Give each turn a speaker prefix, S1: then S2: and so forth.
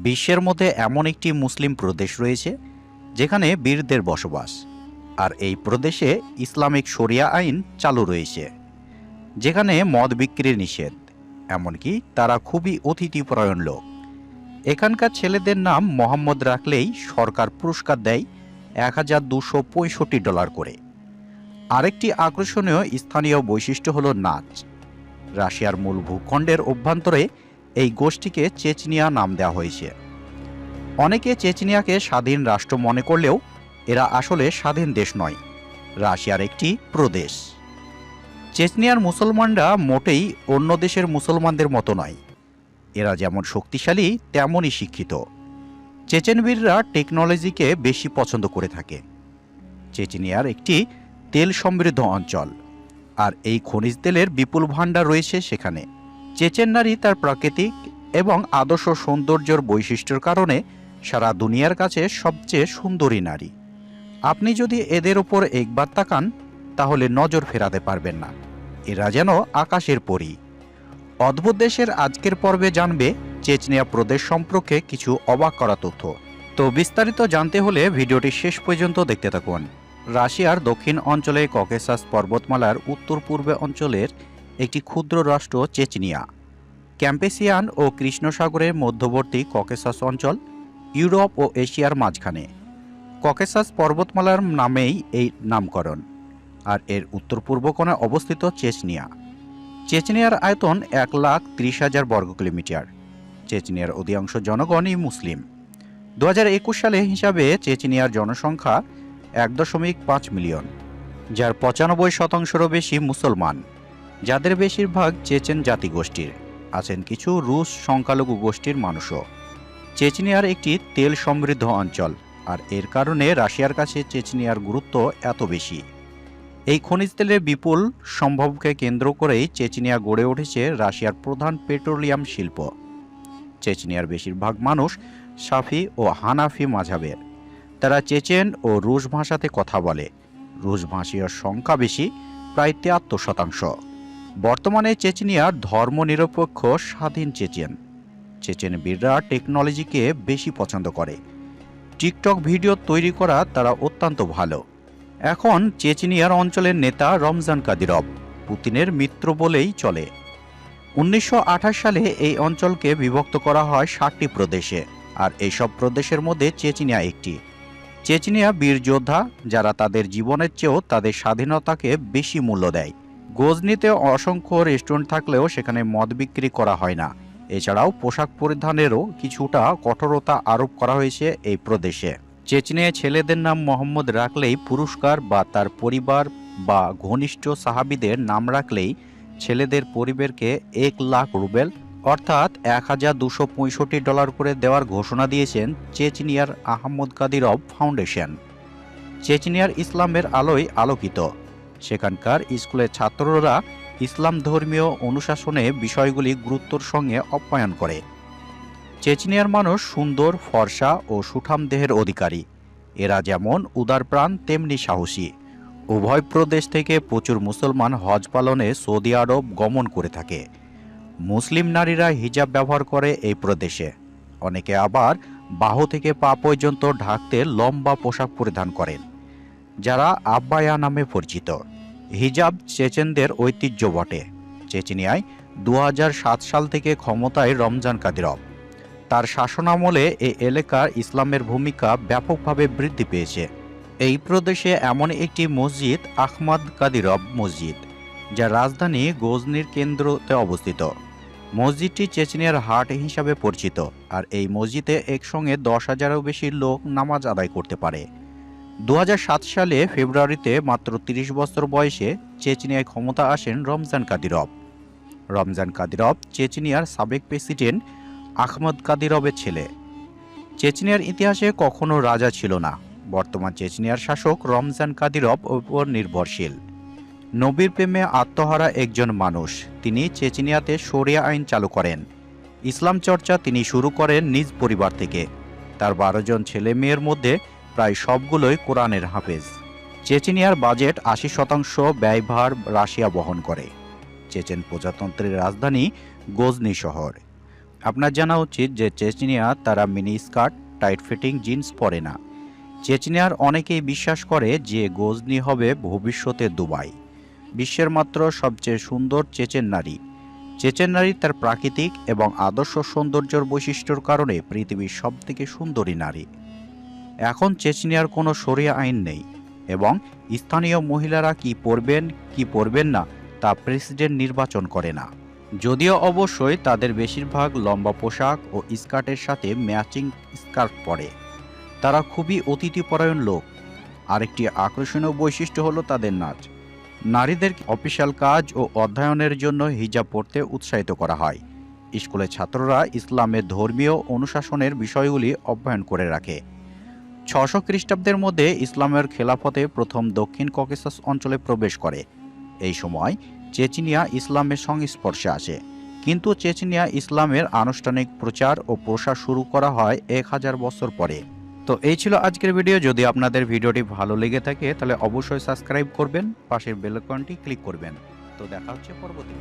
S1: বিশ্বের মধ্যে এমন একটি মুসলিম প্রদেশ রয়েছে, যেখানে বীরদের বসবাস। আর এই প্রদেশে ইসলামিক শরিয়া আইন চালু রয়েছে, যেখানে মদ বিক্রি নিষেধ, এমনকি তারা খুবই অতিথিপরায়ণ লোক। এখানকার ছেলেদের নাম মোহাম্মদ রাখলেই সরকার পুরস্কার দেয় এক হাজার দুশো পঁয়ষট্টি ডলার করে। আরেকটি আকর্ষণীয় স্থানীয় বৈশিষ্ট্য হল নাচ। রাশিয়ার মূল ভূখণ্ডের অভ্যন্তরে এই গোষ্ঠীকে চেচনিয়া নাম দেওয়া হয়েছে। অনেকে চেচনিয়াকে স্বাধীন রাষ্ট্র মনে করলেও এরা আসলে স্বাধীন দেশ নয়, রাশিয়ার একটি প্রদেশ। চেচনিয়ার মুসলমানরা মোটেই অন্য দেশের মুসলমানদের মতো নয়। এরা যেমন শক্তিশালী, তেমনই শিক্ষিত। চেচেনবীররা টেকনোলজিকে বেশি পছন্দ করে থাকে। চেচনিয়ার একটি তেল সমৃদ্ধ অঞ্চল, আর এই খনিজ তেলের বিপুল ভাণ্ডার রয়েছে সেখানে। চেচেন নারী তার প্রাকৃতিক এবং আদর্শ সৌন্দর্যর বৈশিষ্ট্যের কারণে সারা দুনিয়ার কাছে সবচেয়ে সুন্দরী নারী। আপনি যদি এদের ওপর একবার তাকান, তাহলে নজর ফেরাতে পারবেন না। এরা যেন আকাশের পরী। অদ্ভুত দেশের আজকের পর্বে জানবে চেচনিয়া প্রদেশ সম্পর্কে কিছু অবাক করা তথ্য। তো বিস্তারিত জানতে হলে ভিডিওটি শেষ পর্যন্ত দেখতে থাকুন। রাশিয়ার দক্ষিণ অঞ্চলে ককেসাস পর্বতমালার উত্তর পূর্বে অঞ্চলের একটি ক্ষুদ্র রাষ্ট্র চেচনিয়া। ক্যাম্পেসিয়ান ও কৃষ্ণসাগরের মধ্যবর্তী ককেসাস অঞ্চল, ইউরোপ ও এশিয়ার মাঝখানে। ককেসাস পর্বতমালার নামেই এই নামকরণ, আর এর উত্তর পূর্ব কোণে অবস্থিত চেচনিয়া। চেচনিয়ার আয়তন এক লাখ ত্রিশ হাজার বর্গ কিলোমিটার। চেচনিয়ার অধিকাংশ জনগণই মুসলিম। দু হাজার একুশ সালে হিসাবে চেচনিয়ার জনসংখ্যা এক দশমিক পাঁচ মিলিয়ন, যার পঁচানব্বই শতাংশেরও বেশি মুসলমান। যাদের বেশিরভাগ চেচেন জাতিগোষ্ঠীর, আছেন কিছু রুশ সংখ্যালঘু গোষ্ঠীর মানুষও। চেচনিয়ার একটি তেল সমৃদ্ধ অঞ্চল, আর এর কারণে রাশিয়ার কাছে চেচনিয়ার গুরুত্ব এত বেশি। এই খনিজ তেলের বিপুল সম্ভবকে কেন্দ্র করেই চেচনিয়া গড়ে উঠেছে রাশিয়ার প্রধান পেট্রোলিয়াম শিল্প। চেচনিয়ার বেশিরভাগ মানুষ সাফি ও হানাফি মাঝাবের। তারা চেচেন ও রুশ ভাষাতে কথা বলে। রুশ ভাষীয় সংখ্যা বেশি, প্রায় তিয়াত্তর শতাংশ। বর্তমানে চেচনিয়ার ধর্মনিরপেক্ষ স্বাধীন চেচেন। চেচেন বীররা টেকনোলজিকে বেশি পছন্দ করে। টিকটক ভিডিও তৈরি করা তারা অত্যন্ত ভালো। এখন চেচনিয়ার অঞ্চলের নেতা রমজান কাদিরভ পুতিনের মিত্র বলেই চলে। উনিশশো আঠাশ সালে এই অঞ্চলকে বিভক্ত করা হয় ষাটটি প্রদেশে, আর এইসব প্রদেশের মধ্যে চেচনিয়া একটি। চেচনিয়া বীর যোদ্ধা, যারা তাদের জীবনের চেয়েও তাদের স্বাধীনতাকে বেশি মূল্য দেয়। গজনিতে অসংখ্য রেস্টুরেন্ট থাকলেও সেখানে মদ বিক্রি করা হয় না। এছাড়াও পোশাক পরিধানেরও কিছুটা কঠোরতা আরোপ করা হয়েছে এই প্রদেশে। চেচনে ছেলেদের নাম মোহাম্মদ রাখলেই পুরস্কার বা তার পরিবার বা ঘনিষ্ঠ সাহাবিদের নাম রাখলেই ছেলেদের পরিবারকে এক লাখ রুবেল অর্থাৎ এক হাজার দুশো পঁয়ষট্টি ডলার করে দেওয়ার ঘোষণা দিয়েছেন চেচনিয়ার আহমদ কাদিরভ ফাউন্ডেশন। চেচনিয়ার ইসলামের আলোয় আলোকিত। সেখানকার স্কুলের ছাত্ররা ইসলাম ধর্মীয় অনুশাসনে বিষয়গুলি গুরুত্বর সঙ্গে অপ্যায়ন করে। চেচনিয়ার মানুষ সুন্দর, ফর্সা ও সুঠাম দেহের অধিকারী। এরা যেমন উদারপ্রাণ তেমনি সাহসী। উভয় প্রদেশ থেকে প্রচুর মুসলমান হজ পালনে সৌদি আরব গমন করে থাকে। মুসলিম নারীরা হিজাব ব্যবহার করে এই প্রদেশে। অনেকে আবার বাহু থেকে পা পর্যন্ত ঢাকতে লম্বা পোশাক পরিধান করেন। যারা আব্বায়া নামে পরিচিত। হিজাব চেচেনদের ঐতিহ্য বটে। চেচেনিয়ায় দু হাজার সাত সাল থেকে ক্ষমতায় রমজান কাদিরভ তার শাসনামলে এই এলাকার ইসলামের ভূমিকা ব্যাপকভাবে বৃদ্ধি পেয়েছে। এই প্রদেশে এমন একটি মসজিদ আহমদ কাদিরব মসজিদ যা রাজধানী গজনির কেন্দ্রতে অবস্থিত। মসজিদটি চেচনিয়ার হাট হিসাবে পরিচিত, আর এই মসজিদে একসঙ্গে দশ হাজারও বেশি লোক নামাজ আদায় করতে পারে। দু হাজার সাত সালে ফেব্রুয়ারিতে মাত্র ৩০ বছর বয়সে চেচনিয়ায় ক্ষমতা আসেন রমজান কাদিরভ। রমজান কাদিরভ চেচনিয়ার সাবেক প্রেসিডেন্ট আহমদ কাদিরভের ছেলে। চেচনিয়ার ইতিহাসে কখনো রাজা ছিল না। বর্তমান চেচনিয়ার শাসক রমজান কাদিরভ উপর নির্ভরশীল। নবীর প্রেমে আত্মহারা একজন মানুষ। তিনি চেচনিয়াতে শরিয়া আইন চালু করেন। ইসলাম চর্চা তিনি শুরু করেন নিজ পরিবার থেকে। তার বারো জন ছেলে মেয়ের মধ্যে প্রায় সবগুলোই কোরআনের হাফেজ। চেচনিয়ার বাজেট আশি শতাংশ ব্যয়ভার রাশিয়া বহন করে। চেচেন প্রজাতন্ত্রের রাজধানী গোজনি শহর। আপনার জানা উচিত যে চেচনিয়া তারা mini skirt, tight fitting, jeans পরে না। চেচনিয়ার অনেকেই বিশ্বাস করে যে গজনি হবে ভবিষ্যতে দুবাই। বিশ্বের মাত্র সবচেয়ে সুন্দর চেচেন নারী। চেচেন নারী তার প্রাকৃতিক এবং আদর্শ সৌন্দর্যের বৈশিষ্ট্যর কারণে পৃথিবীর সবথেকে সুন্দরী নারী। এখন চেচনিয়ার কোনো সরিয়া আইন নেই এবং স্থানীয় মহিলারা কি পরবেন কি পরবেন না তা প্রেসিডেন্ট নির্বাচন করে না। যদিও অবশ্যই তাদের বেশিরভাগ লম্বা পোশাক ও স্কার্টের সাথে ম্যাচিং স্কার্ট পরে। তারা খুবই অতিথিপরায়ণ লোক। আরেকটি আকর্ষণীয় বৈশিষ্ট্য হলো তাদের নাচ। নারীদের অফিসিয়াল কাজ ও অধ্যয়নের জন্য হিজাব পড়তে উৎসাহিত করা হয়। স্কুলের ছাত্ররা ইসলামের ধর্মীয় অনুশাসনের বিষয়গুলি অধ্যয়ন করে রাখে। ছশো খ্রিস্টাব্দের মধ্যে ইসলামের খেলাফতে প্রথম দক্ষিণ ককেসাস অঞ্চলে প্রবেশ করে। এই সময় চেচিনিয়া ইসলামের সংস্পর্শে আসে। কিন্তু চেচিনিয়া ইসলামের আনুষ্ঠানিক প্রচার ও প্রসার শুরু করা হয় এক হাজার বছর পরে। তো এই ছিল আজকের ভিডিও। যদি আপনাদের ভিডিওটি ভালো লেগে থাকে, তাহলে অবশ্যই সাবস্ক্রাইব করবেন, পাশের বেলকনটি ক্লিক করবেন। তো দেখা হচ্ছে পরবর্তী